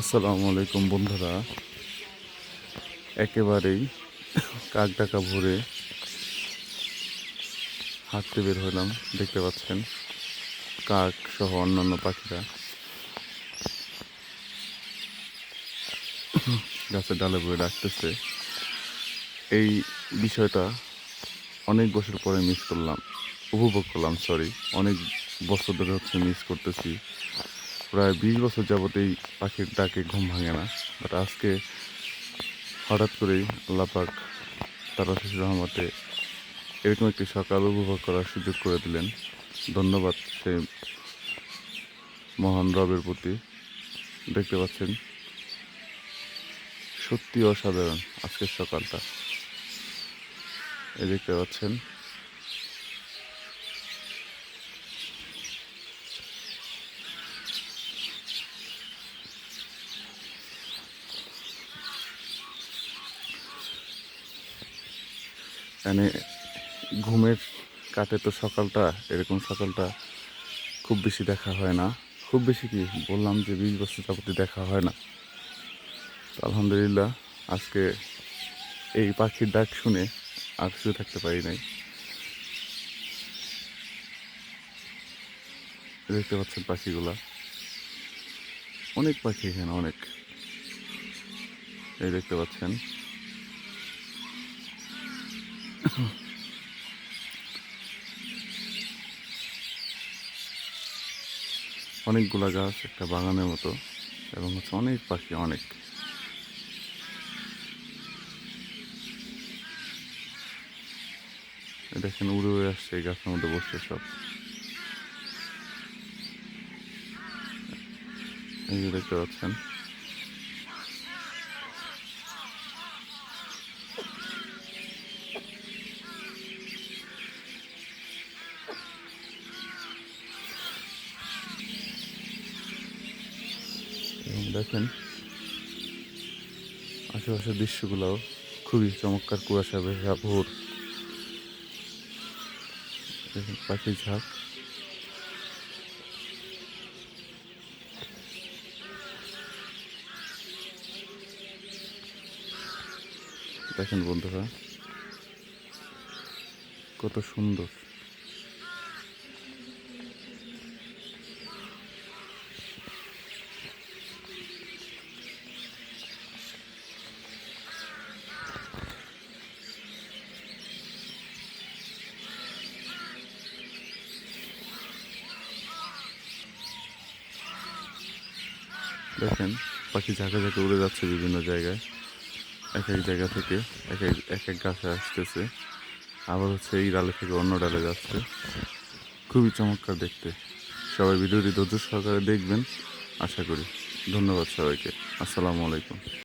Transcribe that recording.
আসসালামু আলাইকুম বন্ধুরা। একেবারেই কাক ডাকা ভরে হাঁটতে বের হলাম, দেখতে পাচ্ছেন কাক সহ অন্যান্য পাখিরা। গাছের ডালে বয়ে ডাকতেছে। এই বিষয়টা অনেক বছর পরে মিস করলাম, উপভোগ করলাম সরি অনেক বছর ধরে হচ্ছে মিস করতেছি। প্রায় বিশ বছর যাবত এই পাখির ডাকে ঘুম ভাঙে না। বাট আজকে হঠাৎ করেই আল্লাপাক তার অশেষ রহমতে এরকম একটি সকাল উপভোগ করার সুযোগ করে দিলেন। ধন্যবাদ সেই মহান রবের প্রতি। দেখতে পাচ্ছেন সত্যি অসাধারণ আজকের সকালটা। এই দেখতে পাচ্ছেন মানে ঘুমের কাটে তো সকালটা, এরকম সকালটা খুব বেশি দেখা হয় না। খুব বেশি কি? বললাম যে বিশ বছর যাবতে দেখা হয় না। আলহামদুলিল্লাহ, আজকে এই পাখির ডাক শুনে আর শুয়ে থাকতে পারি নাই। দেখতে পাচ্ছেন পাখিগুলা। অনেক পাখি এখানে, অনেক। এই দেখতে পাচ্ছেন। অনেকগুলা গাছ, একটা বাগানের মতো, এবং হচ্ছে অনেক পাখি, অনেক। দেখেন, উড়ে উড়ে আসছে, এই গাছের মধ্যে বসছে সব। এই দেখতে পাচ্ছেন দেখেন, আশেপাশের দৃশ্যগুলোও খুবই চমৎকার কুয়াশা, ভেজা ভোর। দেখেন পাখির ঝাঁক। দেখেন বন্ধুরা, কত সুন্দর। দেখেন, পাখি ঝাঁকা ঝাঁকে উড়ে যাচ্ছে বিভিন্ন জায়গায়। এক এক জায়গা থেকে এক এক এক এক গাছে আসতেছে। আবার হচ্ছে এই ডালে থেকে অন্য ডালে যাচ্ছে। খুবই চমৎকার দেখতে। সবাই ভিডিওটি ধৈর্য সহকারে দেখবেন। আশা করি। ধন্যবাদ সবাইকে। আসসালামু আলাইকুম।